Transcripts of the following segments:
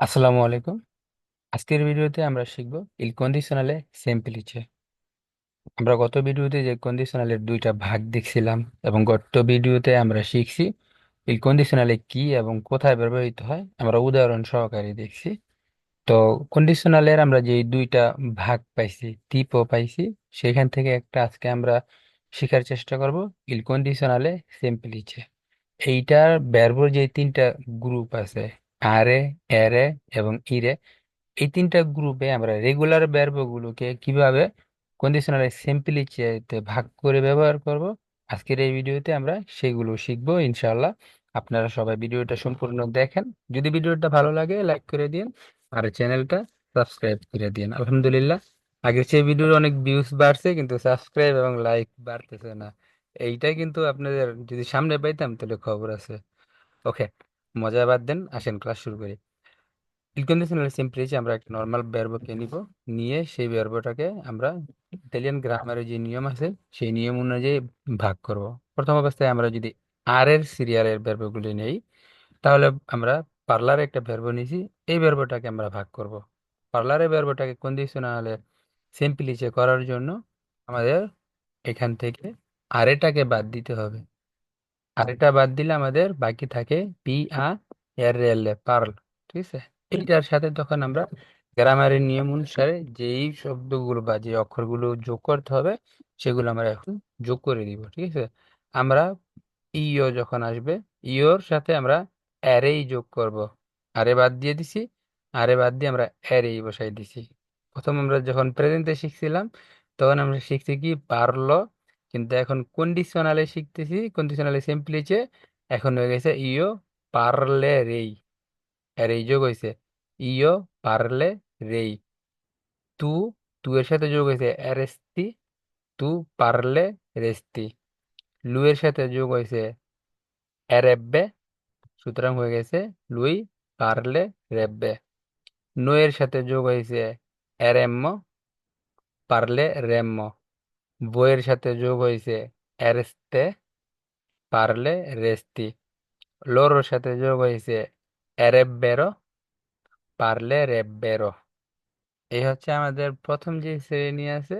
আসসালামু আলাইকুম। আজকের ভিডিওতে আমরা শিখব ইল কন্ডিশনালে সেম্পলিচে আমরা গত ভিডিওতে যে কন্ডিশনালের দুইটা ভাগ দেখছিলাম এবং গত ভিডিওতে আমরা শিখছি ইল কন্ডিশনালে কি এবং কোথায় ব্যবহৃত হয়, আমরা উদাহরণ সহকারে দেখছি। তো কন্ডিশনালের আমরা যে দুইটা ভাগ পাইছি, টিপও পাইছি, সেখান থেকে একটা আজকে আমরা শেখার চেষ্টা করব ইল কন্ডিশনালে সেম্পলিচে এইটার ব্যর্বর যে তিনটা গ্রুপ আছে আরে এরে এবং ইরে এই তিনটা গ্রুপে আমরা রেগুলার ভার্বগুলোকে কীভাবে কন্ডিশনাল সিম্পলিতে ভাগ করে ব্যবহার করব, আজকের এই ভিডিওতে আমরা সেগুলো শিখব, ইনশাআল্লাহ। আপনারা সবাই ভিডিওটা সম্পূর্ণ দেখেন। যদি ভিডিওটা ভালো লাগে লাইক করে দিন আর চ্যানেলটা সাবস্ক্রাইব করে দিন। আলহামদুলিল্লাহ, আগের সেই ভিডিওর অনেক ভিউজ বাড়ছে কিন্তু সাবস্ক্রাইব এবং লাইক বাড়তেছে না। এইটা কিন্তু আপনাদের যদি সামনে পাইতাম তাহলে খবর আছে। ওকে মজা বাদ দেন, আসেন ক্লাস শুরু করি। ইনকন্ডিশনাল সিম্পলিতে আমরা একটা নর্মাল ভার্বকে নিব, নিয়ে সেই ভার্বটাকে আমরা ইতালিয়ান গ্রামারের যে নিয়ম আছে, সেই নিয়ম অনুযায়ী ভাগ করব। প্রথম অবস্থায় আমরা যদি আর এর সিরিয়ালের ভার্বগুলি নেই, তাহলে আমরা পার্লারে একটা ভার্ব নিয়েছি, এই ভার্বটাকে আমরা ভাগ করব। পার্লারের ভার্বটাকে কন্ডিশনালে সিম্পলিচে করার জন্য আমাদের এখান থেকে আরেটাকে বাদ দিতে হবে। আরেটা বাদ দিলে আমাদের বাকি থাকে পি আ এর এল এ, পার্ল, ঠিক আছে? এইটার সাথে তখন আমরা গ্রামারের নিয়ম অনুসারে যেই শব্দগুলো বা যে অক্ষরগুলো যোগ করতে হবে, সেগুলো আমরা এখন যোগ করে দিব, ঠিক আছে? আমরা ইও যখন আসবে, ইওর সাথে আমরা অ্যারেই যোগ করব। আরে বাদ দিয়ে দিছি, আরে বাদ দিয়ে আমরা অ্যারেই বসাই দিছি। প্রথম আমরা যখন প্রেজেন্টে শিখছিলাম, তখন আমরা শিখছি কি পারল কিন্তু এখন কন্ডিশনালে শিখতেছি কন্ডিশনালে সিম্পলিছে এখন হয়ে গেছে ইও পারলে রেই। আর এই যোগ হয়েছে ইও পারলে রেই। তু তু এর সাথে যোগ হয়েছে এরেস্তি তু পারলে রেস্তি লু এর সাথে যোগ হয়েছে এরেব্বে সুতরাং হয়ে গেছে লুই পারলে রেব্বে। নো এর সাথে যোগ হয়েছে এরেম্ম পারলে রেম্ম। বইয়ের সাথে যোগ হয়েছে এরেস্তে পারলে রেস্তি লোরোর সাথে যোগ হয়েছে এরেব্বেরো পারলে রেব্বেরো। এই হচ্ছে আমাদের প্রথম যে শ্রেণি আছে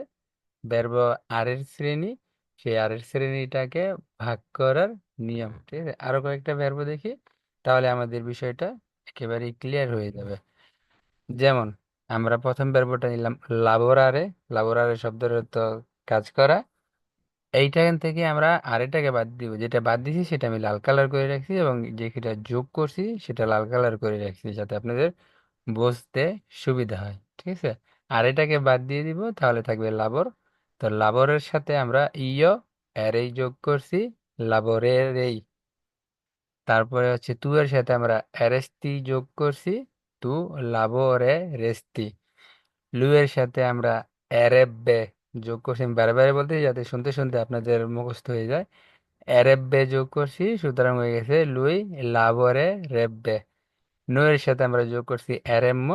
ব্যর্ব আরের শ্রেণি। সেই আরের শ্রেণীটাকে ভাগ করার নিয়ম। ঠিক আছে? আরও কয়েকটা ব্যর্ব দেখি, তাহলে আমাদের বিষয়টা একেবারেই ক্লিয়ার হয়ে যাবে। যেমন, আমরা প্রথম ব্যর্বটা নিলাম লাবোরারে লাবোরারে শব্দের অর্থ কাজ করা। এইটাখান থেকে আমরা আরেকটাকে বাদ দিব, যেটা বাদ দিছি সেটা আমি লাল কালার করে রাখছি এবং যেটা যোগ করছি সেটা লাল কালার করে রাখছি যাতে আপনাদের বুঝতে সুবিধা হয়, ঠিক আছে? আর এটাকে বাদ দিয়ে দিব, তাহলে থাকবে লাবর তো লাবরের সাথে আমরা ইয় এর যোগ করছি লাবরের এই। তারপরে হচ্ছে তু এর সাথে আমরা এরেস্তি যোগ করছি তু লাবরে রেস্তি লু এর সাথে আমরা এরেব্বে যোগ করছি আমি বারে বারে বলতে যাতে শুনতে শুনতে আপনাদের মুখস্থ হয়ে যায়। এরেব্বে যোগ করছি, সুতরাং হয়ে গেছে লুই লাবরে রেব্বে। নয়ের সাথে আমরা যোগ করছি এরেম্ম,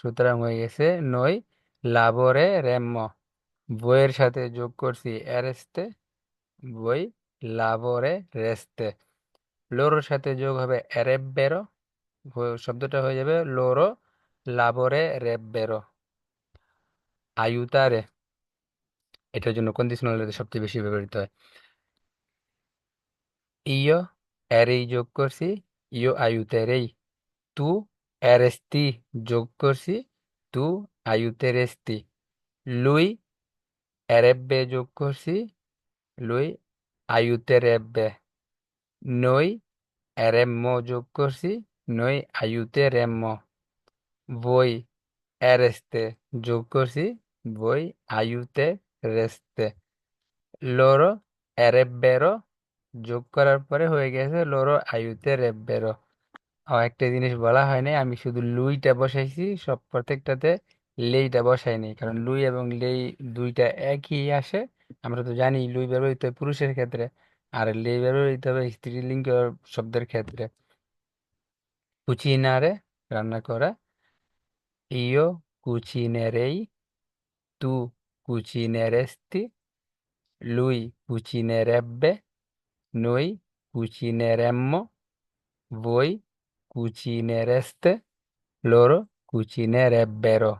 সুতরাং হয়ে গেছে নই লাবরে রেম্ম। বইয়ের সাথে যোগ করছি এরেস্তে, বই লাবরে রেস্তে। লোরোর সাথে যোগ হবে এরেব্বেরো শব্দটা হয়ে যাবে লোরো লাবরে রেব্বেরো। আয়ুতারে। এটার জন্য কন্ডিশনাল সবচেয়ে বেশি ব্যবহৃত হয়? ইয় এরেই যোগ করছি, ইয় আয়ুতেরেই তু এরেস্তি যোগ করছি, তু আয়ুতেরেস্তি লুই এরেব্বে যোগ করছি, লুই, আয়ুতে আয়ুতেরেব্বে নই এরেম্ম যোগ করছি, নই আয়ুতেরেম্ম বই এরেস্তে যোগ করছি, বই, আয়ুতে রেস্তে লোরো এরেব্বেরো যোগ করার পরে হয়ে গেছে লোরো আয়ুতে রেব্বেরো ও একটা জিনিস বলা হয়নি আমি শুধু লুইটা বসাইছি, সব প্রত্যেকটাতে লেইটা বসাইনি কারণ লুই এবং লেই দুইটা একই আসে, আমরা তো জানি লুই ব্যবহৃত হয় পুরুষের ক্ষেত্রে, আর লেই ব্যবহৃত হবে স্ত্রীলিঙ্গ শব্দের ক্ষেত্রে। কুচিনারে রান্না করা। ইও কুচিনেরেই তু কুচিনেরেস্তি lui cucinerebbe, noi cucineremmo, voi cucinereste, loro cucinerebbero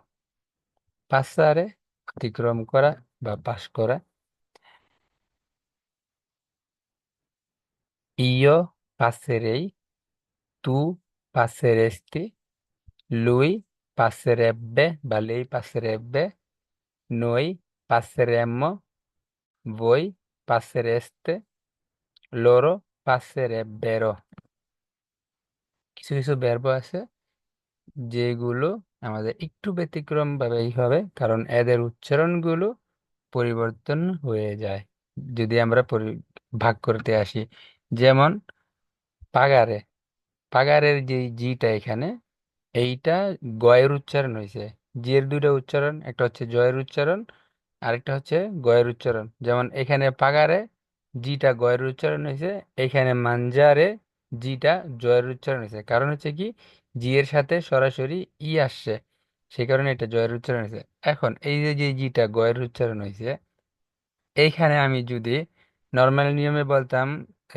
passare অতিক্রম করা বা পাশ করা io passerei tu passeresti lui passerebbe বা lei passerebbe noi, passeremmo. Voi, passereste. Loro, passerebbero. কিছু কিছু verb আছে যেগুলো আমাদের একটু ব্যতিক্রম ভাবেই হবে, কারণ এদের উচ্চারণগুলো পরিবর্তন হয়ে যায়, যদি আমরা ভাগ করতে আসি। যেমন, পাগারে। পাগারের যে জিটা এখানে, এইটা গয়ের উচ্চারণ হয়েছে জিয়ের দুইটা উচ্চারণ, একটা হচ্ছে জয়ের উচ্চারণ, আরেকটা হচ্ছে গয়ের উচ্চারণ। যেমন এখানে পাগারে জিটা গয়ের উচ্চারণ হয়েছে, এখানে মাঞ্জারে জিটা জয়ের উচ্চারণ হয়েছে। কারণ হচ্ছে কি জি এর সাথে সরাসরি ই আসছে, সেই কারণে এটা জয়ের উচ্চারণ হয়েছে। এখন এই যে যে জিটা গয়ের উচ্চারণ হয়েছে, এইখানে আমি যদি নর্মাল নিয়মে বলতাম,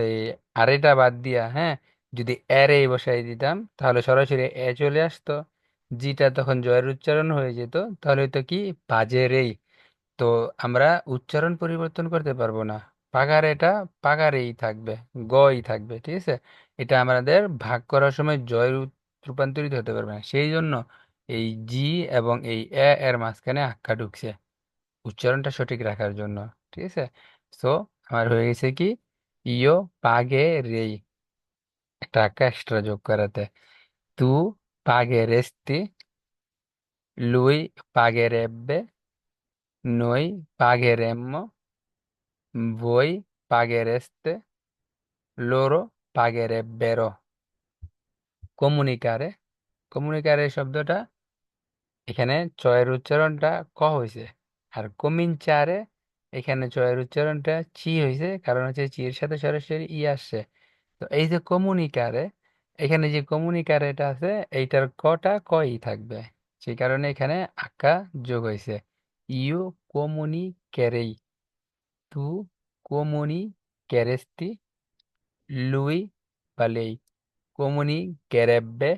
এই আরেটা বাদ দিয়া হ্যাঁ যদি এই বসাই দিতাম, তাহলে সরাসরি এ চলে আসতো। জিটা তখন জয়ের উচ্চারণ হয়ে যেত, তাহলে হয়তো কি? পাজেরেই তো আমরা উচ্চারণ পরিবর্তন করতে পারব না। পাগার এটা পাগারেই থাকবে, গই থাকবে, ঠিক আছে? এটা আমাদের ভাগ করার সময় জয় রূপান্তরিত হতে পারবে না। সেই জন্য এই জি এবং এই এ এর মাঝখানে আক্কা ঢুকছে উচ্চারণটা সঠিক রাখার জন্য, ঠিক আছে? সো আমার হয়ে গেছে কি? ইও পাগে রেই। একটা আক্কা এক্সট্রা যোগ করাতে। তু পাগেরেস্তি lui pagherebbe, noi pagheremmo, voi paghereste, loro pagherebbero. Comunicare comunicare শব্দটা এখানে চয়ের উচ্চারণটা ক হয়েছে আর কমিনচারে এখানে চয়ের উচ্চারণটা চি হয়েছে কারণ হচ্ছে চি এর সাথে সরাসরি ই আসছে। তো এই যে কমুনিকারে এখানে যে কমিউনিকার এটা আছে, এইটার কটা কই থাকবে? সেই কারণে এখানে আকা যোগ হয়েছে। ইউ কমুনি ক্যারেই তু কমুনি ক্যারেস্তি লুই বালেই কমুনি ক্যারেব্বে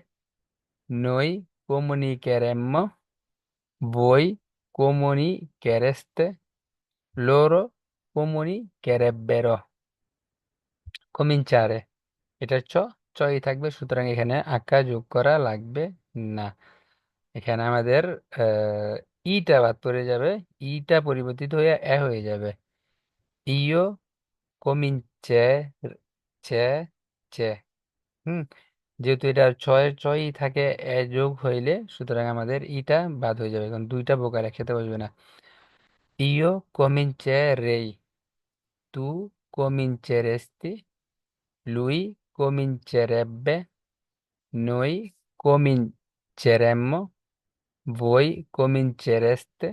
নই কমুনি ক্যারেম্ম বই কমুনি ক্যারেস্তে লোর কমুনি ক্যারেব্বের কমিনচারে। এটা ছ চই থাকবে। সুতরাং এখানে আঁকা যোগ করা লাগবে না। এখানে আমাদের ইটা বাদ পড়ে যাবে। ইটা পরিবর্তিত হয়ে এ হয়ে যাবে। ইও কমিনচে চে চে চে। হুম? যেহেতু এটা ছয়ের ছয়ই থাকে, এ যোগ হইলে সুতরাং আমাদের ইটা বাদ হয়ে যাবে। কারণ দুইটা বোকার একসাথে বসবে না। ইও comincerei tu cominceresti lui comincerebbe, noi cominceremmo, voi comincereste,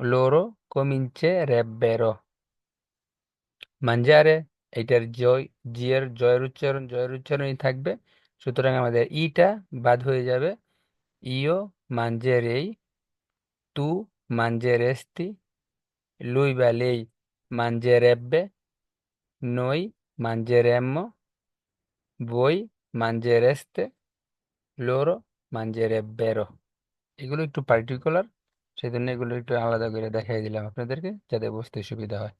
loro comincerebbero. Mangiare, এটার জয় জিয়ার জয়ের উচ্চারণ জয়ের উচ্চারণই থাকবে সুতরাং আমাদের ইটা বাদ হয়ে যাবে ইও মাঞ্জেরেই তু মাঞ্জেরেস্তি লুই বা লেই মাঞ্জেরেব্বে নই মাঞ্জেরেম্ম voi mangereste loro mangerebbero এগুলো একটু পার্টিকুলার সেজন্য এগুলো একটু আলাদা করে দেখাই দিলাম আপনাদেরকে, যাতে বুঝতে সুবিধা হয়।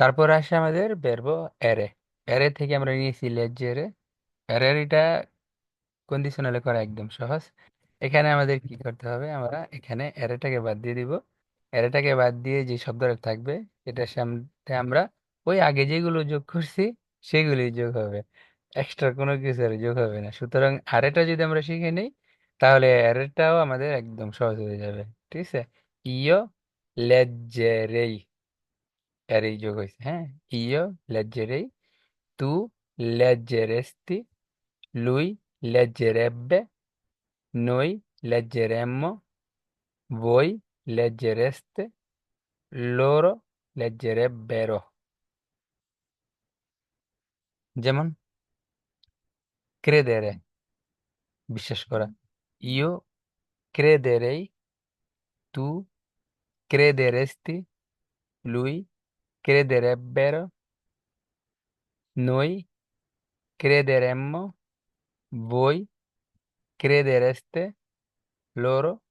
তারপর আসে আমাদের বেরবো এরে এরে থেকে আমরা নিয়েছি লেজেরে এরের এটা কন্ডিশনালে করা একদম সহজ। এখানে আমাদের কি করতে হবে, আমরা এখানে এরেটাকে বাদ দিয়ে দিব। এরেটাকে বাদ দিয়ে যে শব্দটা থাকবে, এটার সামনে আমরা ওই আগে যেগুলো যোগ করছি, সেগুলোই যোগ হবে। এক্সট্রা কোনো কিছু আর যোগ হবে না। সুতরাং আরেটা যদি আমরা শিখে নিই, তাহলে এরেটাও আমাদের একদম সহজ হয়ে যাবে। ঠিক আছে? ইও লেজ্জেরেই এরই যোগ হয়েছে হ্যাঁ? ইও লেজ্জেরেই তু লেজ্জেরেস্তি lui leggerebbe noi leggeremmo voi leggereste loro leggerebbero যেমন credere বিশ্বাস করা io crederei tu crederesti lui crederebbero noi crederemmo voi credereste, loro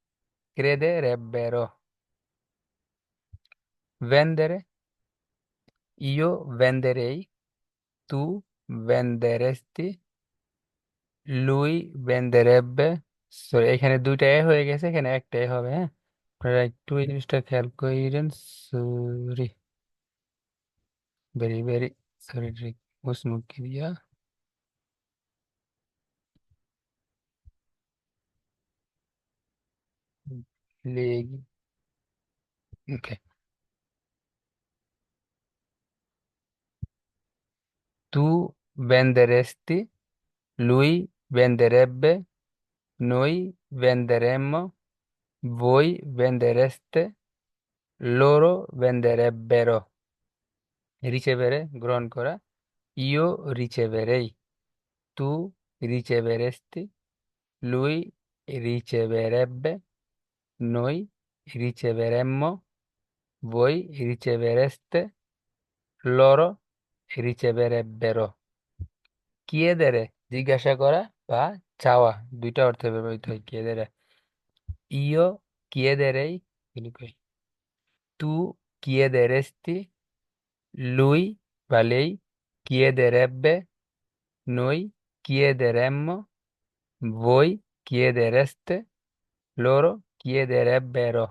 crederebbero. Vendere, io venderei, tu venderesti, lui venderebbe sorry এখানে দুইটা এ হয়ে গেছে এখানে একটা এ হবে হ্যাঁ আপনারা একটু এই জিনিসটা খেয়াল করেন সরি ভেরি ভেরি সরি মুসমুখ দিয়া leg okay tu venderesti, lui venderebbe noi venderemmo voi vendereste loro venderebbero ricevere গ্রহণ করা io riceverei tu riceveresti lui riceverebbe noi riceveremmo voi ricevereste loro riceverebbero chiedere জিজ্ঞাসা করা বা চাওয়া দুইটা অর্থে ব্যবহৃত হয় chiedere io chiederei tu chiederesti lui বা lei chiederebbe noi chiederemmo voi chiedereste loro chiederebbero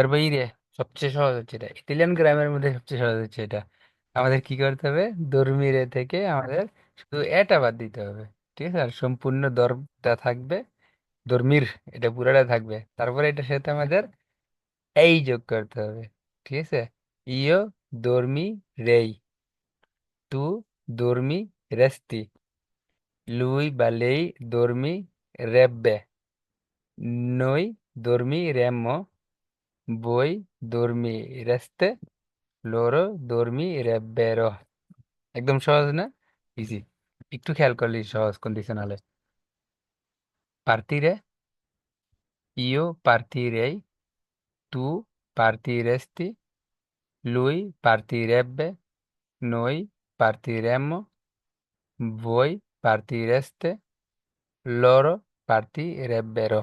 বারবাইরে সবচেয়ে সহজ হচ্ছে এটা ইতালিয়ান গ্রামের মধ্যে সবচেয়ে সহজ হচ্ছে এটা আমাদের কি করতে হবে দর্মিরে থেকে আমাদের শুধু এটা বাদ দিতে হবে ঠিক আছে আর সম্পূর্ণ দর্মটা থাকবে দর্মির এটা পুরাটা থাকবে তারপরে এটার সাথে আমাদের এই যোগ করতে হবে ঠিক আছে ইও দর্মি রেই তু দর্মি রেস্তি লুই বা lei নই দর্মি dormiremmo. voi dormireste loro dormirebbero একদম সহজ না ইজি একটু খেয়াল করলে সহজ কন্ডিশনালে partire io partirei tu partiresti lui partirebbe noi partiremmo voi partireste loro partirebbero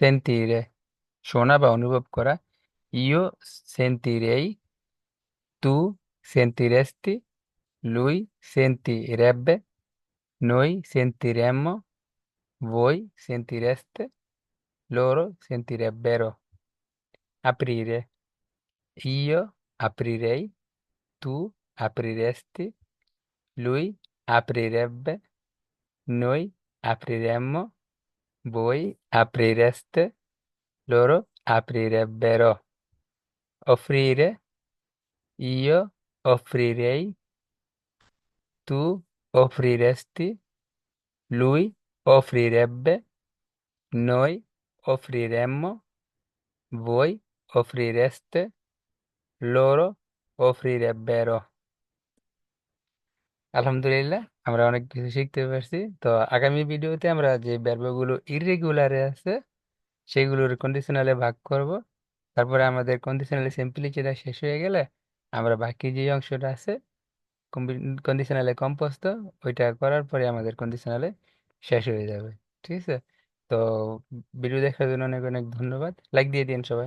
sentire শোনা বা অনুভব করা io sentirei tu sentiresti lui sentirebbe noi sentiremmo voi sentireste loro sentirebbero aprire io aprirei tu apriresti lui aprirebbe noi apriremmo voi aprireste loro aprirebbero offrire io offrirei tu offriresti lui offrirebbe noi offriremmo voi offrireste loro offrirebbero আলহামদুলিল্লাহ আমরা অনেক কিছু শিখতে পারছি তো আগামী ভিডিওতে আমরা যে ব্যর্বগুলো ইররেগুলারে আছে সেগুলোর কন্ডিশনালে ভাগ করব। তারপরে আমাদের কন্ডিশনালে সিম্পলিটিটা শেষ হয়ে গেলে আমরা বাকি যে অংশটা আছে কন্ডিশনালে কম্পোস্ট ওইটা করার পরে আমাদের কন্ডিশনালে শেষ হয়ে যাবে। ঠিক আছে? তো ভিডিও দেখার জন্য অনেক অনেক ধন্যবাদ। লাইক দিয়ে দিন সবাই।